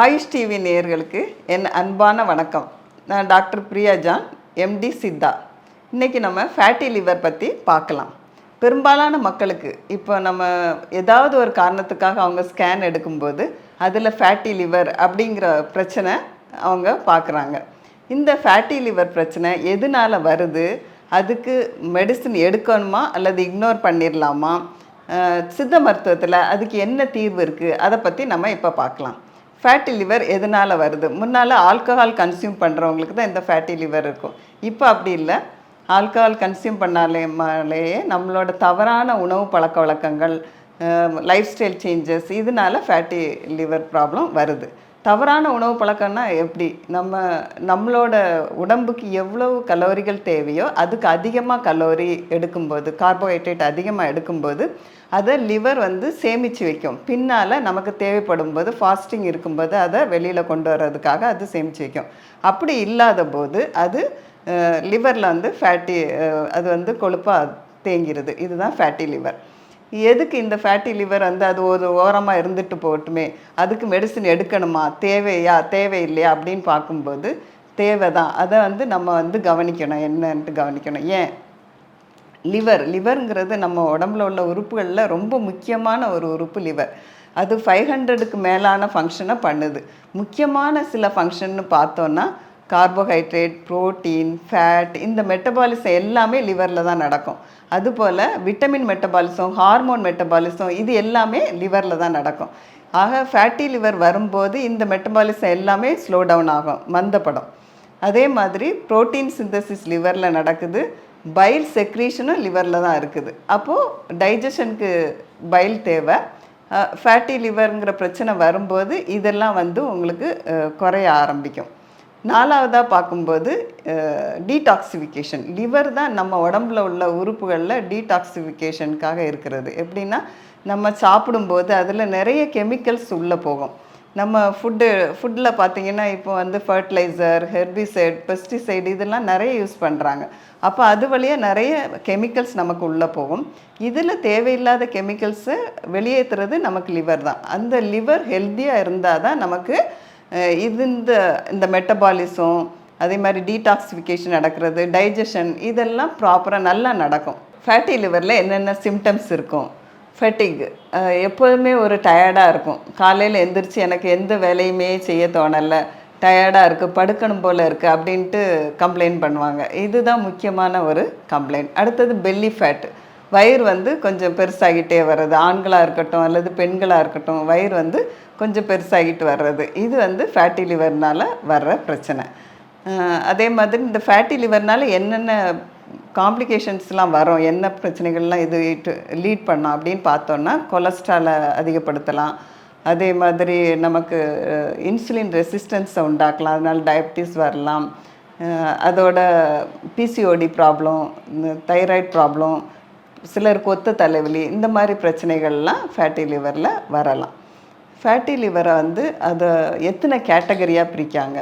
AYUSH TV நேயர்களுக்கு என் அன்பான வணக்கம். நான் doctor Priya John MD Siddha. இன்றைக்கி நம்ம ஃபேட்டி லிவர் பற்றி பார்க்கலாம். பெரும்பாலான மக்களுக்கு இப்போ நம்ம ஏதாவது ஒரு காரணத்துக்காக அவங்க ஸ்கேன் எடுக்கும்போது அதில் ஃபேட்டி லிவர் அப்படிங்கிற பிரச்சனை அவங்க பார்க்குறாங்க. இந்த ஃபேட்டி லிவர் பிரச்சனை எதனால வருது? அதுக்கு மெடிசின் எடுக்கணுமா? அல்லது இக்னோர் பண்ணிடலாமா சித்த மருத்துவத்தில் அதுக்கு என்ன தீர்வு இருக்குது அதை பற்றி நம்ம இப்போ பார்க்கலாம். ஃபேட்டி லிவர் எதனால் வருது? முன்னால் ஆல்கஹால் கன்சியூம் பண்ணுறவங்களுக்கு தான் இந்த ஃபேட்டி லிவர் இருக்கும். இப்போ அப்படி இல்லை. ஆல்கஹால் கன்சியூம் பண்ணாலேயே நம்மளோட தவறான உணவு பழக்க வழக்கங்கள் லைஃப் ஸ்டைல் சேஞ்சஸ் இதனால ஃபேட்டி லிவர் ப்ராப்ளம் வருது. தவறான உணவு பழக்கம்னா எப்படி? நம்ம நம்மளோட உடம்புக்கு எவ்வளவு கலோரிகள் தேவையோ அதுக்கு அதிகமாக கலோரி எடுக்கும்போது கார்போஹைட்ரேட் அதிகமாக எடுக்கும்போது அதை லிவர் வந்து சேமித்து வைக்கும். பின்னால் நமக்கு தேவைப்படும் போது ஃபாஸ்டிங் இருக்கும்போது அதை வெளியில் கொண்டு வர்றதுக்காக அது சேமித்து வைக்கும். அப்படி இல்லாத போது அது லிவரில் வந்து ஃபேட்டி அது வந்து கொழுப்பாக தேங்கிறது இதுதான் ஃபேட்டி லிவர் எதுக்கு இந்த ஃபேட்டி லிவர் வந்து அது ஒரு ஓரமாக இருந்துட்டு போகட்டுமே அதுக்கு மெடிசின் எடுக்கணுமா? தேவையா? தேவையில்லையா? அப்படின்னு பார்க்கும்போது தேவை தான் அதை வந்து நம்ம வந்து கவனிக்கணும். என்னன்ட்டு கவனிக்கணும். ஏன்? லிவர் லிவருங்கிறது நம்ம உடம்புல உள்ள உறுப்புகளில் ரொம்ப முக்கியமான ஒரு உறுப்பு லிவர் அது ஃபைவ் ஹண்ட்ரடுக்கு மேலான ஃபங்க்ஷனை பண்ணுது. முக்கியமான சில ஃபங்க்ஷன்னு பார்த்தோன்னா கார்போஹைட்ரேட் புரோட்டீன் ஃபேட் இந்த மெட்டபாலிசம் எல்லாமே லிவரில் தான் நடக்கும். அதுபோல் விட்டமின் மெட்டபாலிசம் ஹார்மோன் மெட்டபாலிசம் இது எல்லாமே லிவரில் தான் நடக்கும். ஆக ஃபேட்டி லிவர் வரும்போது இந்த மெட்டபாலிசம் எல்லாமே ஸ்லோ டவுன் ஆகும் மந்தப்படும் அதே மாதிரி புரோட்டீன் சிந்தசிஸ் லிவரில் நடக்குது பைல் செக்ரீஷனும் லிவரில் தான் இருக்குது. அப்போது டைஜஷனுக்கு பைல் தேவை. ஃபேட்டி லிவருங்கிற பிரச்சனை வரும்போது இதெல்லாம் வந்து உங்களுக்கு குறைய ஆரம்பிக்கும். நாலாவதாக பார்க்கும்போது டீடாக்சிஃபிகேஷன் லிவர் தான் நம்ம உடம்புல உள்ள உறுப்புகளில் டீடாக்சிஃபிகேஷனுக்காக இருக்கிறது. எப்படின்னா நம்ம சாப்பிடும்போது அதில் நிறைய கெமிக்கல்ஸ் உள்ளே போகும். நம்ம ஃபுட்டு ஃபுட்டில் பார்த்தீங்கன்னா இப்போ வந்து ஃபர்டிலைசர் ஹெர்பிசைட் பெஸ்டிசைடு இதெல்லாம் நிறைய யூஸ் பண்ணுறாங்க அப்போ அது வழியாக நிறைய கெமிக்கல்ஸ் நமக்கு உள்ளே போகும். இதில் தேவையில்லாத கெமிக்கல்ஸை வெளியேற்றுறது நமக்கு லிவர் தான். அந்த லிவர் ஹெல்த்தியாக இருந்தால் தான் நமக்கு இது இந்த இந்த மெட்டபாலிசம் அதே மாதிரி டீடாக்சிஃபிகேஷன் நடக்கிறது டைஜஷன் இதெல்லாம் ப்ராப்பராக நல்லா நடக்கும். ஃபேட்டி லிவரில் என்னென்ன சிம்டம்ஸ் இருக்கும்? ஃபெட்டிக் எப்போதுமே ஒரு டயர்டாக இருக்கும். காலையில் எந்திரிச்சு எனக்கு எந்த வேலையுமே செய்ய தோணலை. டயர்டாக இருக்குது படுக்கணும் போல் இருக்குது அப்படின்ட்டு கம்ப்ளைண்ட் பண்ணுவாங்க. இதுதான் முக்கியமான ஒரு கம்ப்ளைண்ட் அடுத்தது பெல்லி ஃபேட் வயிறு வந்து கொஞ்சம் பெருசாகிட்டே வர்றது. ஆண்களாக இருக்கட்டும் அல்லது பெண்களாக இருக்கட்டும் வயிறு வந்து கொஞ்சம் பெருசாகிட்டு வர்றது. இது வந்து ஃபேட்டி லிவர்னால் வர்ற பிரச்சனை. அதே மாதிரி இந்த ஃபேட்டி லிவர்னால் என்னென்ன காம்ப்ளிகேஷன்ஸ்லாம் வரும் என்ன பிரச்சனைகள்லாம் இது லீட் பண்ணும் அப்படின்னு பார்த்தோன்னா கொலஸ்ட்ராலை அதிகப்படுத்தலாம். அதே மாதிரி நமக்கு இன்சுலின் ரெசிஸ்டன்ஸை உண்டாக்கலாம். அதனால் டயபிட்டிஸ் வரலாம். அதோட பிசிஓடி ப்ராப்ளம் தைராய்டு ப்ராப்ளம் சிலருக்கு ஒத்த தலைவலி இந்த மாதிரி பிரச்சனைகள்லாம் ஃபேட்டி லிவரில் வரலாம். ஃபேட்டி லிவரை வந்து அதை எத்தனை கேட்டகரியாக பிரிக்காங்க?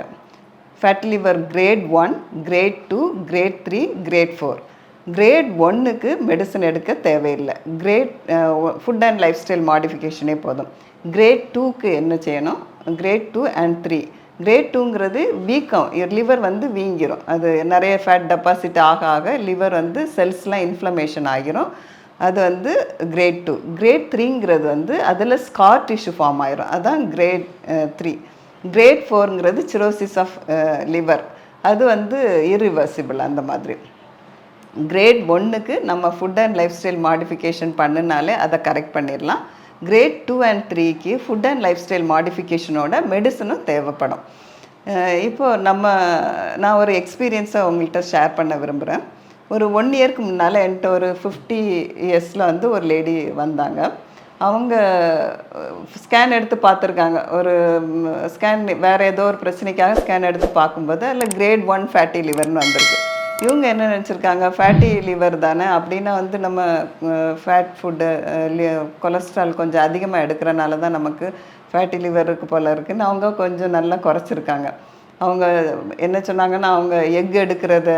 Fatty liver grade one grade two grade three grade four grade ஒன்னுக்கு மெடிசன் எடுக்க தேவையில்லை. Grade food and lifestyle மாடிஃபிகேஷனே போதும். கிரேட் டூக்கு என்ன செய்யணும்? Grade two and three grade டூங்கிறது வீக்கம். லிவர் வந்து வீங்கிரும். அது நிறைய ஃபேட் டெபாசிட் ஆக ஆக லிவர் வந்து செல்ஸ்லாம் இன்ஃப்ளமேஷன் ஆகிரும். அது வந்து கிரேட் டூ கிரேட் த்ரீங்கிறது வந்து அதில் ஸ்கார் டிஷ்யூ ஃபார்ம் ஆயிரும். அதுதான் கிரேட் த்ரீ கிரேட் ஃபோருங்கிறது சிரோசிஸ் ஆஃப் லிவர் அது வந்து இரிவர்சிபிள் அந்த மாதிரி. கிரேட் ஒன்றுக்கு நம்ம food and lifestyle modification பண்ணினாலே அதை கரெக்ட் பண்ணிடலாம். கிரேட் டூ அண்ட் த்ரீக்கு ஃபுட் அண்ட் லைஃப் ஸ்டைல் மாடிஃபிகேஷனோட மெடிசனும் தேவைப்படும். இப்போது இப்போ நம்ம நான் ஒரு எக்ஸ்பீரியன்ஸை உங்கள்கிட்ட ஷேர் பண்ண விரும்புகிறேன் ஒரு ஒன் இயர்க்கு முன்னால் என்கிட்ட ஒரு ஃபிஃப்டி இயர்ஸில் வந்து ஒரு லேடி வந்தாங்க. அவங்க ஸ்கேன் எடுத்து பார்த்துருக்காங்க. ஒரு ஸ்கேன் வேறு ஏதோ ஒரு பிரச்சனைக்காக ஸ்கேன் எடுத்து பார்க்கும்போது அதில் கிரேட் ஒன் ஃபேட்டி லிவர்னு வந்திருக்கு. இவங்க என்ன நினச்சிருக்காங்க? ஃபேட்டி லிவர் தானே? அப்படின்னா வந்து நம்ம ஃபேட் ஃபுட்டு கொலஸ்ட்ரால் கொஞ்சம் அதிகமாக எடுக்கிறனால தான் நமக்கு ஃபேட்டி லிவர் இருக்கு போல் இருக்குன்னு அவங்க கொஞ்சம் நல்லா குறைச்சிருக்காங்க. அவங்க என்ன சொன்னாங்கன்னா அவங்க எக் எடுக்கிறத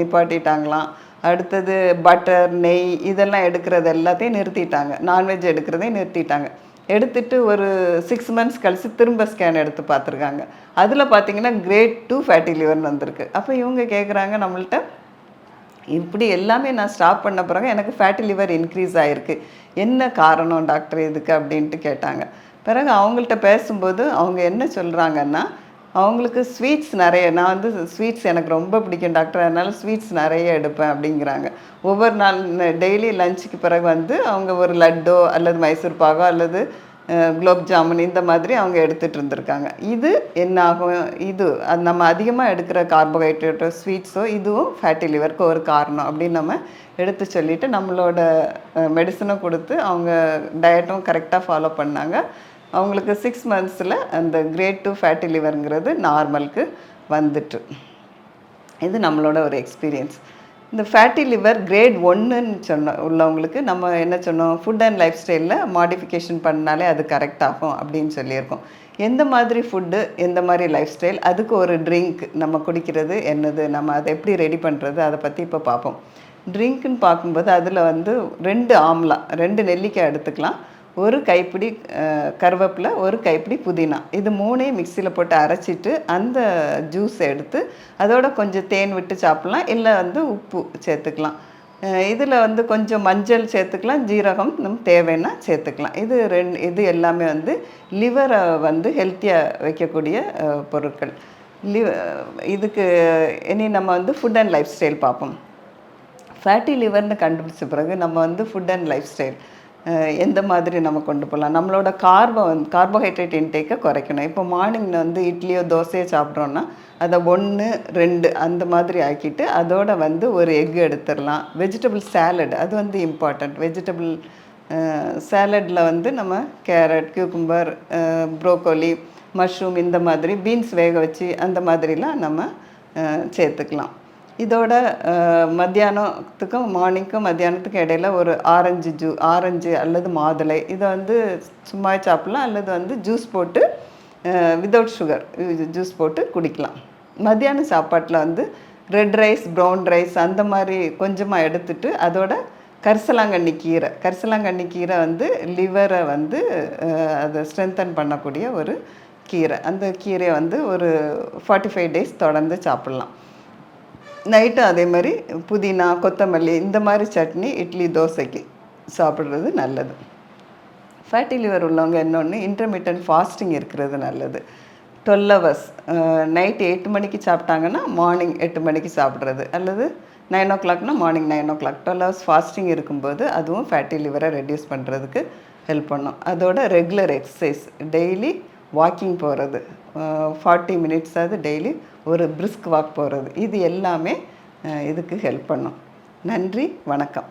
நிப்பாட்டிட்டாங்களாம். அடுத்தது பட்டர் நெய் இதெல்லாம் எடுக்கிறது எல்லாத்தையும் நிறுத்திட்டாங்க. நான்வெஜ் எடுக்கிறதையும் நிறுத்திட்டாங்க. எடுத்துட்டு ஒரு சிக்ஸ் மந்த்ஸ் கழித்து திரும்ப ஸ்கேன் எடுத்து பார்த்துருக்காங்க. அதில் பார்த்தீங்கன்னா கிரேட் டூ ஃபேட்டி லிவர்னு வந்திருக்கு. அப்போ இவங்க கேட்குறாங்க நம்மள்ட்ட இப்படி எல்லாமே நான் ஸ்டாப் பண்ண பிறகு எனக்கு ஃபேட்டி லிவர் இன்க்ரீஸ் ஆகிருக்கு என்ன காரணம் டாக்டர் இதுக்கு அப்படின்ட்டு கேட்டாங்க. பிறகு அவங்கள்ட்ட பேசும்போது அவங்க என்ன சொல்கிறாங்கன்னா அவங்களுக்கு ஸ்வீட்ஸ் நிறைய நான் வந்து ஸ்வீட்ஸ் எனக்கு ரொம்ப பிடிக்கும் டாக்டர் அதனால ஸ்வீட்ஸ் நிறைய எடுப்பேன் அப்படிங்கிறாங்க. ஒவ்வொரு நாள் டெய்லி லஞ்சுக்கு பிறகு வந்து அவங்க ஒரு லட்டோ அல்லது மைசூர் பாகோ அல்லது குலோப் ஜாமுன் இந்த மாதிரி அவங்க எடுத்துகிட்டு இருந்திருக்காங்க. இது என்ன ஆகும்? இது அது நம்ம அதிகமாக எடுக்கிற கார்போஹைட்ரேட்டோ ஸ்வீட்ஸோ இதுவும் ஃபேட்டி லிவருக்கு ஒரு காரணம் அப்படின்னு நம்ம எடுத்து சொல்லிவிட்டு நம்மளோட மெடிசனை கொடுத்து அவங்க டயட்டும் கரெக்டாக ஃபாலோ பண்ணாங்க. அவங்களுக்கு சிக்ஸ் மந்த்ஸில் அந்த கிரேட் டூ ஃபேட்டி லிவருங்கிறது நார்மலுக்கு வந்துட்டு. இது நம்மளோட ஒரு எக்ஸ்பீரியன்ஸ் இந்த ஃபேட்டி லிவர் கிரேட் ஒன்றுன்னு சொன்ன உள்ளவங்களுக்கு நம்ம என்ன சொன்னோம்? ஃபுட் அண்ட் லைஃப் ஸ்டைலில் மாடிஃபிகேஷன் பண்ணாலே அது கரெக்ட் ஆகும் அப்படின்னு சொல்லியிருக்கோம். எந்த மாதிரி ஃபுட்டு எந்த மாதிரி லைஃப் ஸ்டைல் அதுக்கு ஒரு ட்ரிங்க் நம்ம குடிக்கிறது என்னது நம்ம அதை எப்படி ரெடி பண்ணுறது அதை பற்றி இப்போ பார்ப்போம். ட்ரிங்க்குன்னு பார்க்கும்போது அதில் வந்து ரெண்டு ஆம்லா ரெண்டு நெல்லிக்காய் எடுத்துக்கலாம். ஒரு கைப்பிடி கருவேப்பிலை ஒரு கைப்பிடி புதினா. இது மூணையும் மிக்சியில் போட்டு அரைச்சிட்டு அந்த ஜூஸ் எடுத்து அதோட கொஞ்சம் தேன் விட்டு சாப்பிட்லாம். இல்லை வந்து உப்பு சேர்த்துக்கலாம். இதில் வந்து கொஞ்சம் மஞ்சள் சேர்த்துக்கலாம். ஜீரகம் நம்ம தேவைன்னா சேர்த்துக்கலாம். இது ரெண்டு இது எல்லாமே வந்து லிவரை வந்து ஹெல்த்தியாக வைக்கக்கூடிய பொருட்கள். லிவ இதுக்கு இனி நம்ம வந்து ஃபுட் அண்ட் லைஃப் ஸ்டைல் பார்ப்போம் ஃபேட்டி லிவர்னு கண்டுபிடிச்ச பிறகு நம்ம வந்து ஃபுட் அண்ட் லைஃப் ஸ்டைல் எந்த மாதிரி நம்ம கொண்டு போகலாம் நம்மளோட கார்போ வந்து கார்போஹைட்ரேட் இன்டேக்கை குறைக்கணும். இப்போ மார்னிங் வந்து இட்லியோ தோசையோ சாப்பிட்றோன்னா அதை ஒன்று ரெண்டு அந்த மாதிரி ஆக்கிட்டு அதோட வந்து ஒரு எக் எடுத்துடலாம். வெஜிடபிள் சேலட் அது வந்து இம்பார்ட்டண்ட் வெஜிடபிள் சாலடில் வந்து நம்ம கேரட் கியூக்கும்பர் ப்ரோக்கோலி மஷ்ரூம் இந்த மாதிரி பீன்ஸ் வேக வச்சு அந்த மாதிரிலாம் நம்ம சேர்த்துக்கலாம். இதோட மத்தியானத்துக்கும் மார்னிங்க்கும் மத்தியானத்துக்கும் இடையில ஒரு ஆரஞ்சு ஜூ ஆரஞ்சு அல்லது மாதுளை இதை வந்து சும்மா சாப்பிடலாம் அல்லது வந்து ஜூஸ் போட்டு வித்தவுட் சுகர் ஜூஸ் போட்டு குடிக்கலாம். மத்தியான சாப்பாட்டில் வந்து ரெட் ரைஸ் ப்ரௌன் ரைஸ் அந்த மாதிரி கொஞ்சமாக எடுத்துட்டு அதோட கரிசலாங்கண்ணி கீரை கரிசலாங்கண்ணி கீரை வந்து லிவரை வந்து அதை ஸ்ட்ரென்தன் பண்ணக்கூடிய ஒரு கீரை. அந்த கீரையை வந்து ஒரு ஃபார்ட்டி ஃபைவ் டேஸ் தொடர்ந்து சாப்பிட்லாம். நைட்டும் அதே மாதிரி புதினா கொத்தமல்லி இந்த மாதிரி சட்னி இட்லி தோசைக்கு சாப்பிட்றது நல்லது. ஃபேட்டி லிவர் உள்ளவங்க இன்னொன்று இன்டர்மீடியன்ட் ஃபாஸ்டிங் இருக்கிறது நல்லது. டுவெல் ஹவர்ஸ் நைட் எட்டு மணிக்கு சாப்பிட்டாங்கன்னா மார்னிங் எட்டு மணிக்கு சாப்பிட்றது. அல்லது நைன் ஓ கிளாக்னா morning nine o'clock twelve hours fasting இருக்கும்போது அதுவும் ஃபேட்டி லிவரை ரெடியூஸ் பண்ணுறதுக்கு ஹெல்ப் பண்ணும். அதோட ரெகுலர் எக்ஸசைஸ் டெய்லி வாக்கிங் போகிறது ஃபார்ட்டி மினிட்ஸாவது டெய்லி ஒரு பிரிஸ்க் வாக் போகிறது இது எல்லாமே இதுக்கு ஹெல்ப் பண்ணும். நன்றி வணக்கம்.